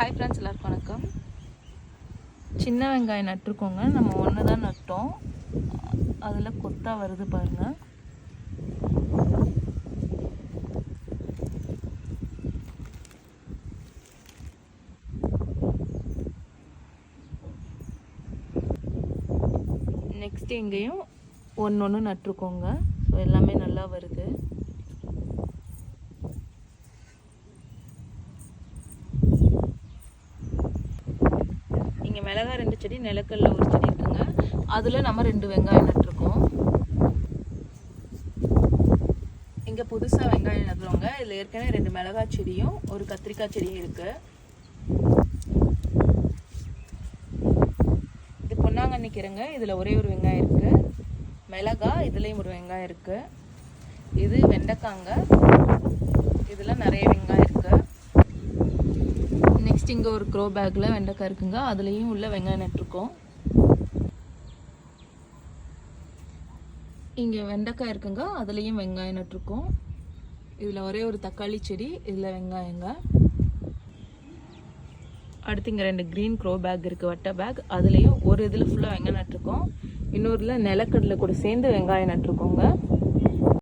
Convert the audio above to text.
Hi friends எல்லாருக்கும் வணக்கம். சின்ன வெங்காயம் நட்டிருக்கோங்க. நம்ம ஒன்று தான் நட்டோம். அதில் கொத்தா வருது பாருங்கள் நெக்ஸ்ட் எங்கேயும் ஒன்று ஒன்று நட்டிருக்கோங்க. ஸோ எல்லாமே நல்லா வருது. இங்கே மிளகா ரெண்டு செடி நிலக்கல்ல ஒரு செடி இருக்குங்க. அதில் நம்ம ரெண்டு வெங்காயம் நட்டிருக்கோம். இங்கே புதுசாக வெங்காயம் நடுறோங்க. இதில் ஏற்கனவே ரெண்டு மிளகா செடியும் ஒரு கத்திரிக்காய் செடியும் இருக்குது இது பொன்னாங்கண்ணி கீரைங்க. இதில் ஒரே ஒரு வெங்காயம் இருக்குது மிளகா இதுலேயும் ஒரு வெங்காயம் இருக்குது இது வெண்டைக்காங்க. இதில் நிறைய வெங்காயம் நெக்ஸ்ட் இங்கே ஒரு க்ரோ பேக்கில் வெண்டைக்காய் இருக்குங்க. அதுலேயும் உள்ள வெங்காயம் நட்டிருக்கோம் இங்கே வெண்டைக்காய் இருக்குங்க. அதுலேயும் வெங்காயம் நட்டிருக்கோம் இதில் ஒரே ஒரு தக்காளி செடி இதில் வெங்காயங்க. அடுத்து இங்கே ரெண்டு க்ரீன் க்ரோ பேக் இருக்குது வட்டை பேக் அதுலேயும் ஒரு இதில் ஃபுல்லாக வெங்காயம் நட்டிருக்கோம் இன்னொருல நிலக்கடலை கூட சேர்ந்து வெங்காயம் நட்டிருக்கோங்க